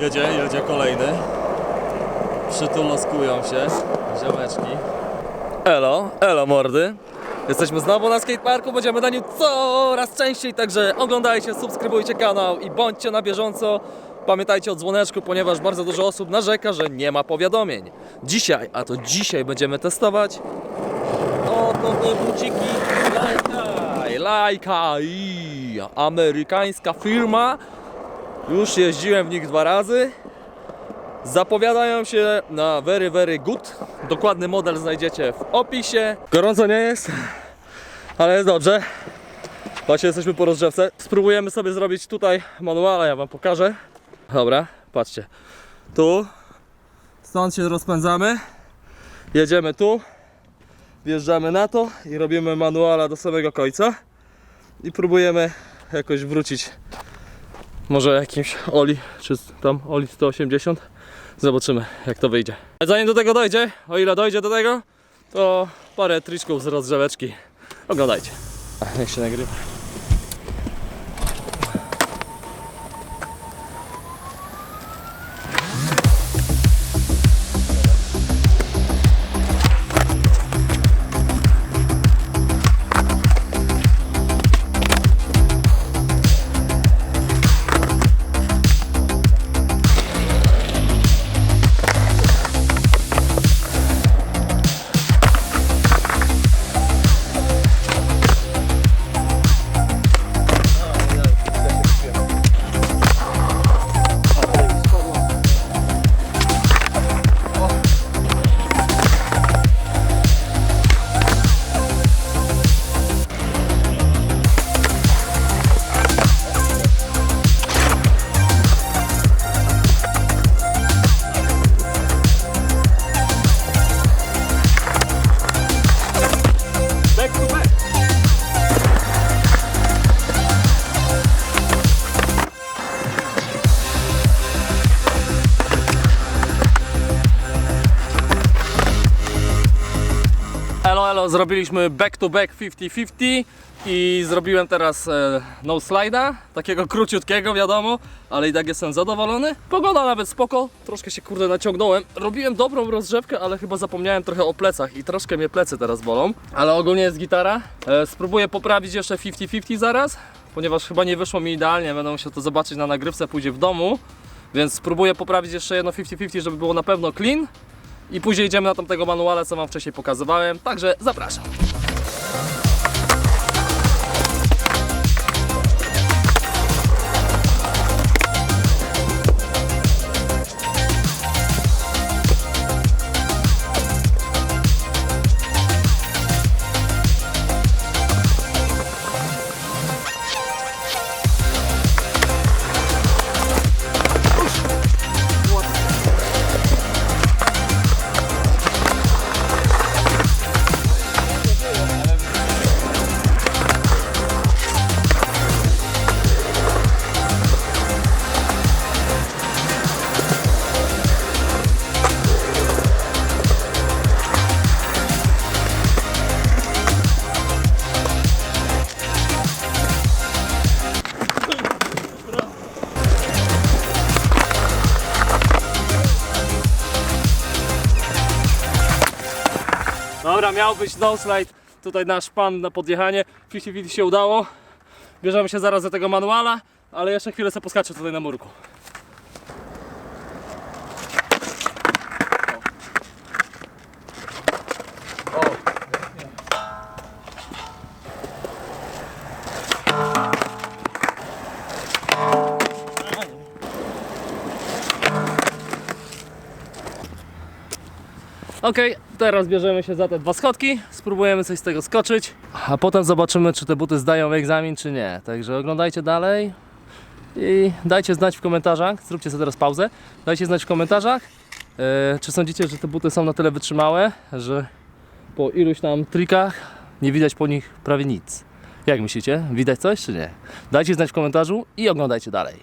Jedzie, jedzie kolejny. Przytuloskują się ziomeczki. Elo, elo mordy. Jesteśmy znowu na skateparku, będziemy na nim coraz częściej, także oglądajcie, subskrybujcie kanał i bądźcie na bieżąco. Pamiętajcie o dzwoneczku, ponieważ bardzo dużo osób narzeka, że nie ma powiadomień. Dzisiaj, a to dzisiaj będziemy testować Oto te buciki Lajka, Lajka i amerykańska firma. Już jeździłem w nich dwa razy. Zapowiadają się na very, very good. Dokładny model znajdziecie w opisie. Gorąco nie jest, ale jest dobrze. Właśnie jesteśmy po rozgrzewce. Spróbujemy sobie zrobić tutaj manuala, ja wam pokażę. Dobra, patrzcie. Tu, stąd się rozpędzamy. Jedziemy tu, wjeżdżamy na to i robimy manuala do samego końca. I próbujemy jakoś wrócić może jakimś Oli, czy tam Oli 180. Zobaczymy jak to wyjdzie. Zanim do tego dojdzie, o ile dojdzie do tego, to parę triczków z rozgrzeweczki. Oglądajcie. Niech się nagrywa. Zrobiliśmy back to back 50-50 i zrobiłem teraz e, no slide'a, takiego króciutkiego wiadomo, ale i tak jestem zadowolony. Pogoda nawet spoko, troszkę się kurde naciągnąłem. Robiłem dobrą rozgrzewkę, ale chyba zapomniałem trochę o plecach i troszkę mnie plecy teraz bolą. Ale ogólnie jest gitara. E, spróbuję poprawić jeszcze 50-50 zaraz, ponieważ chyba nie wyszło mi idealnie, będę musiał to zobaczyć na nagrywce później w domu. Więc spróbuję poprawić jeszcze jedno 50-50, żeby było na pewno clean. I później idziemy na tamtego manuala, co Wam wcześniej pokazywałem. Także zapraszam. Dobra, miał być no slide. Tutaj nasz pan na podjechanie. 50-50 się udało. Bierzemy się zaraz do tego manuala, ale jeszcze chwilę sobie poskaczę tutaj na murku. Ok, teraz bierzemy się za te dwa schodki, spróbujemy coś z tego skoczyć, a potem zobaczymy, czy te buty zdają egzamin, czy nie. Także oglądajcie dalej i dajcie znać w komentarzach, zróbcie sobie teraz pauzę, dajcie znać w komentarzach, e, czy sądzicie, że te buty są na tyle wytrzymałe, że po iluś tam trikach nie widać po nich prawie nic. Jak myślicie? Widać coś, czy nie? Dajcie znać w komentarzu i oglądajcie dalej.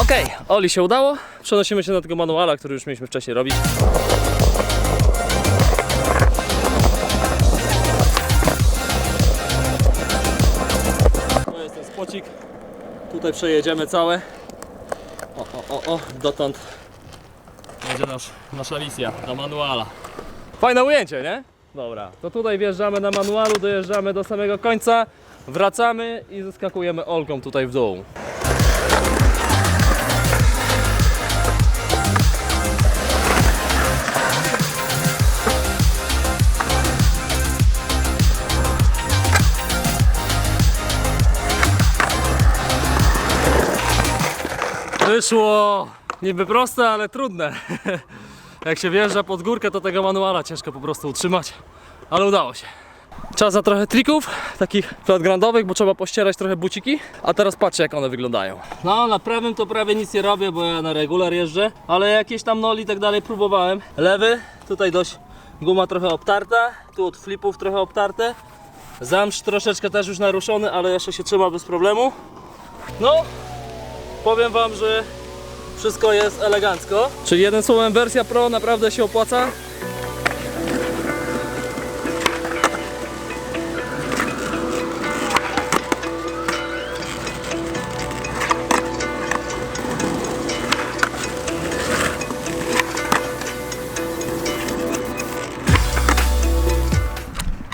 Okej, Oli się udało. Przenosimy się na tego manuala, który już mieliśmy wcześniej robić. To jest ten spocik Tutaj przejedziemy całe. O, o, o, o, dotąd będzie nasz, nasza misja na manuala. Fajne ujęcie, nie? Dobra, to tutaj wjeżdżamy na manualu, dojeżdżamy do samego końca, wracamy i zeskakujemy Olką tutaj w dół. Wyszło niby proste, ale trudne. Jak się wjeżdża pod górkę, to tego manuala ciężko po prostu utrzymać, ale udało się. Czas na trochę trików, takich flatgrandowych, bo trzeba pościerać trochę buciki. A teraz patrzcie jak one wyglądają. No, na prawym to prawie nic nie robię, bo ja na regular jeżdżę, ale jakieś tam noli i tak dalej próbowałem. Lewy, tutaj dość guma trochę obtarta, tu od flipów trochę obtarte. Zamsz troszeczkę też już naruszony, ale jeszcze się trzyma bez problemu. No, powiem wam, że wszystko jest elegancko. Czyli jeden słowem wersja Pro naprawdę się opłaca.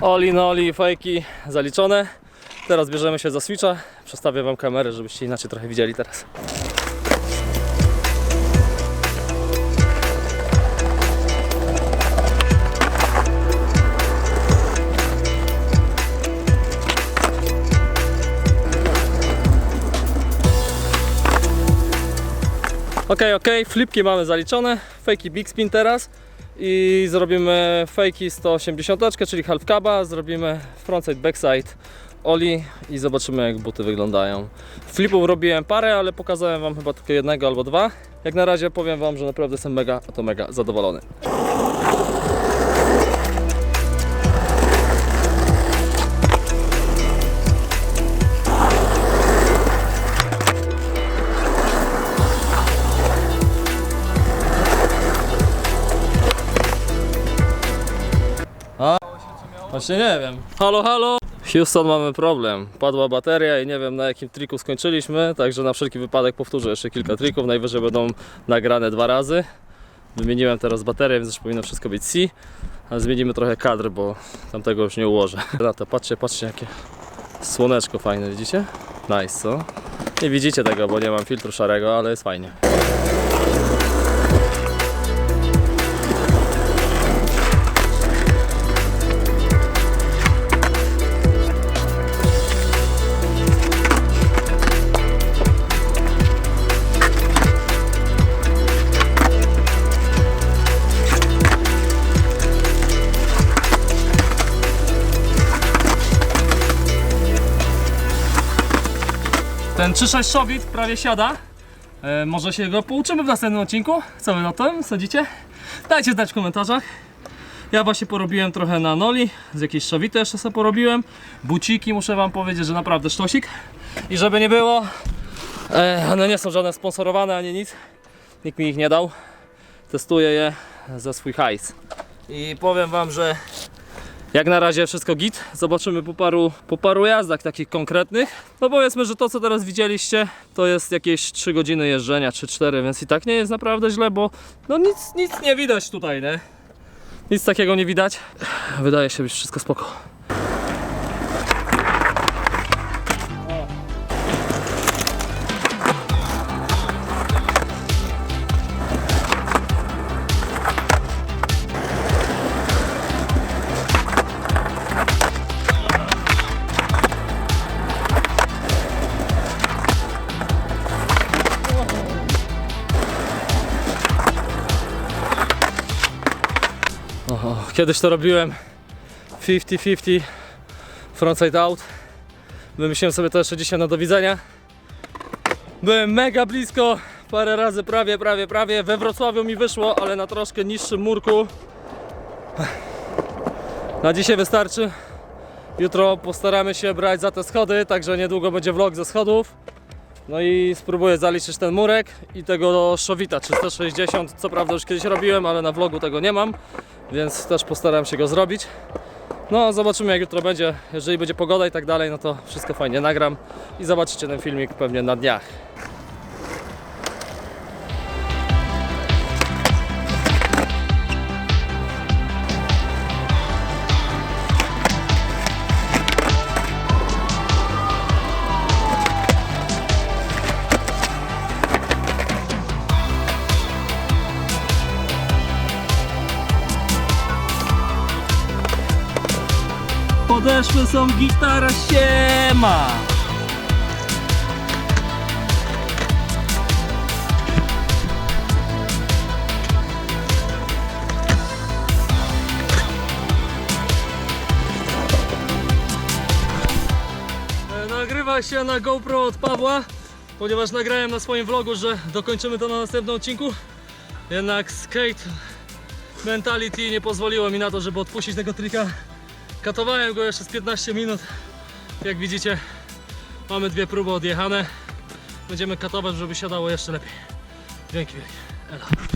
Oli, noli, fejki zaliczone. Teraz bierzemy się za switcha. Przestawię wam kamerę, żebyście inaczej trochę widzieli teraz. Ok, ok, flipki mamy zaliczone, fejki big spin teraz i zrobimy fejki 180, czyli half cuba, zrobimy frontside, backside, oli i zobaczymy jak buty wyglądają. Flipów robiłem parę, ale pokazałem Wam chyba tylko jednego albo dwa. Jak na razie powiem Wam, że naprawdę jestem mega, to mega zadowolony. Właśnie nie wiem. Halo, halo! Houston mamy problem. Padła bateria i nie wiem na jakim triku skończyliśmy, także na wszelki wypadek powtórzę jeszcze kilka trików. Najwyżej będą nagrane dwa razy. Wymieniłem teraz baterię, więc już powinno wszystko być C. Ale zmienimy trochę kadr, bo tamtego już nie ułożę. Na to patrzcie, patrzcie jakie słoneczko fajne, widzicie? Nice, co? Nie widzicie tego, bo nie mam filtru szarego, ale jest fajnie. Ten 3-6 szowit prawie siada. E, może się go pouczymy w następnym odcinku. Co wy na to sądzicie? Dajcie znać w komentarzach. Ja właśnie porobiłem trochę na noli, z jakiejś szowity jeszcze sobie porobiłem. Buciki muszę wam powiedzieć, że naprawdę sztosik. I żeby nie było, e, one nie są żadne sponsorowane ani nic. Nikt mi ich nie dał. Testuję je za swój hajs. I powiem wam, że jak na razie wszystko git. Zobaczymy po paru, po paru jazdach takich konkretnych. No powiedzmy, że to co teraz widzieliście to jest jakieś 3 godziny jeżdżenia, czy 4, więc i tak nie jest naprawdę źle, bo no nic, nic nie widać tutaj, nie? Nic takiego nie widać. Wydaje się być wszystko spoko. Oho, kiedyś to robiłem 50-50 frontside out. Wymyśliłem sobie to jeszcze dzisiaj na do widzenia. Byłem mega blisko, parę razy prawie, prawie, prawie. We Wrocławiu mi wyszło, ale na troszkę niższym murku. Na dzisiaj wystarczy. Jutro postaramy się brać za te schody, także niedługo będzie vlog ze schodów. No i spróbuję zaliczyć ten murek i tego szowita 360. Co prawda już kiedyś robiłem, ale na vlogu tego nie mam, więc też postaram się go zrobić. No, zobaczymy jak jutro będzie. Jeżeli będzie pogoda i tak dalej, no to wszystko fajnie nagram i zobaczycie ten filmik pewnie na dniach. Podeszły są gitara siema. E, Nagrywa się na GoPro od Pawła, ponieważ nagrałem na swoim vlogu, że dokończymy to na następnym odcinku. Jednak skate mentality nie pozwoliło mi na to, żeby odpuścić tego trika. Katowałem go jeszcze z 15 minut. Jak widzicie, mamy dwie próby odjechane. Będziemy katować, żeby siadało jeszcze lepiej. Dzięki wielkie. Elo.